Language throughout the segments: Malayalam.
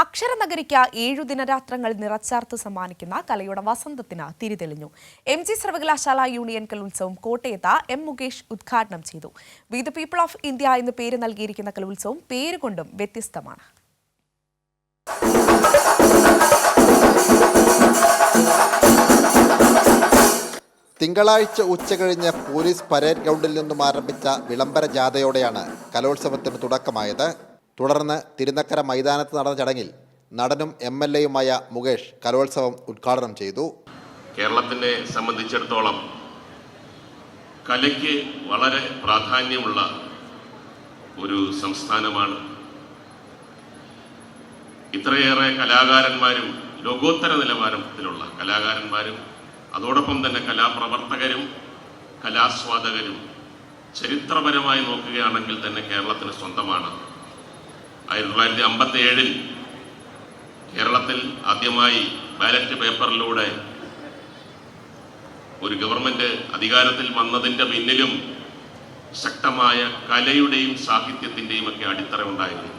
അക്ഷരനഗരിക്ക് ഏഴു ദിനരാത്രങ്ങൾ നിറച്ചാർത്ത് സമ്മാനിക്കുന്ന കലയുടെ വസന്തത്തിന് തിരിതെളിഞ്ഞു. എം ജി സർവകലാശാല യൂണിയൻ കലോത്സവം കോട്ടയത്ത് എം മുകേഷ് ഉദ്ഘാടനം ചെയ്തു. We the people of India എന്ന് പേര് നൽകിയിരിക്കുന്ന കലോത്സവം പേരുകൊണ്ടും വ്യത്യസ്തമാണ്. തിങ്കളാഴ്ച ഉച്ചകഴിഞ്ഞ് പോലീസ് പരേഡ് ഗ്രൗണ്ടിൽ നിന്നും ആരംഭിച്ച വിളംബര ജാഥയോടെയാണ് കലോത്സവത്തിന് തുടക്കമായത്. തുടർന്ന് തിരുനക്കര മൈതാനത്ത് നടന്ന ചടങ്ങിൽ നടനും എം എൽ എയുമായ മുകേഷ് കലോത്സവം ഉദ്ഘാടനം ചെയ്തു. കേരളത്തിനെ സംബന്ധിച്ചിടത്തോളം കലയ്ക്ക് വളരെ പ്രാധാന്യമുള്ള ഒരു സംസ്ഥാനമാണ്. ഇത്രയേറെ കലാകാരന്മാരും ലോകോത്തര നിലവാരത്തിലുള്ള കലാകാരന്മാരും അതോടൊപ്പം തന്നെ കലാപ്രവർത്തകരും കലാസ്വാദകരും ചരിത്രപരമായി നോക്കുകയാണെങ്കിൽ തന്നെ കേരളത്തിന് സ്വന്തമാണ്. ആയിരത്തി തൊള്ളായിരത്തി അമ്പത്തി ഏഴിൽ കേരളത്തിൽ ആദ്യമായി ബാലറ്റ് പേപ്പറിലൂടെ ഒരു ഗവൺമെന്റ് അധികാരത്തിൽ വന്നതിന്റെ പിന്നിലും ശക്തമായ കലയുടെയും സാഹിത്യത്തിന്റെയും ഒക്കെ അടിത്തറ ഉണ്ടായിരുന്നു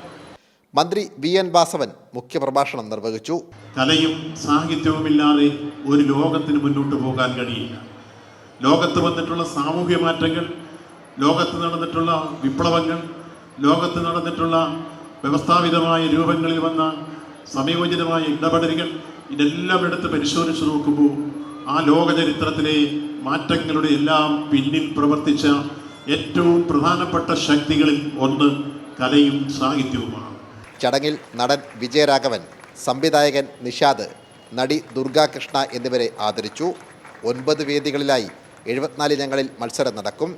മന്ത്രി വി എൻ വാസവൻ മുഖ്യപ്രഭാഷണം നിർവഹിച്ചു. കലയും സാഹിത്യവുമില്ലാതെ ഒരു ലോകത്തിന് മുന്നോട്ട് പോകാൻ കഴിയില്ല. ലോകത്ത് വന്നിട്ടുള്ള സാമൂഹ്യ മാറ്റങ്ങൾ ലോകത്ത് നടന്നിട്ടുള്ള വിപ്ലവങ്ങൾ ലോകത്ത് നടന്നിട്ടുള്ള വ്യവസ്ഥാപിതമായ രൂപങ്ങളിൽ വന്ന സമയോചിതമായ ഇടപെടലുകൾ ഇതെല്ലാം എടുത്ത് പരിശോധിച്ചു നോക്കുമ്പോൾ ആ ലോകചരിത്രത്തിലെ മാറ്റങ്ങളുടെ എല്ലാം പിന്നിൽ പ്രവർത്തിച്ച ഏറ്റവും പ്രധാനപ്പെട്ട ശക്തികളിൽ ഒന്ന് കലയും സാഹിത്യവുമാണ്. ചടങ്ങിൽ നടൻ വിജയരാഘവൻ സംവിധായകൻ നിഷാദ് നടി ദുർഗാകൃഷ്ണ എന്നിവരെ ആദരിച്ചു. ഒൻപത് വേദികളിലായി എഴുപത്തിനാല് ഇനങ്ങളിൽ മത്സരം നടക്കും.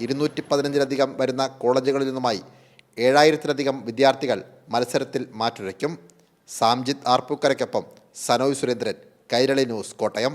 ഇരുന്നൂറ്റി പതിനഞ്ചിലധികം വരുന്ന കോളേജുകളിൽ നിന്നുമായി ഏഴായിരത്തിലധികം വിദ്യാർത്ഥികൾ മത്സരത്തിൽ മാറ്റുരയ്ക്കും. സാംജിത് ആർപ്പൂക്കരയ്ക്കൊപ്പം സനോയ് സുരേന്ദ്രൻ കൈരളി ന്യൂസ് കോട്ടയം.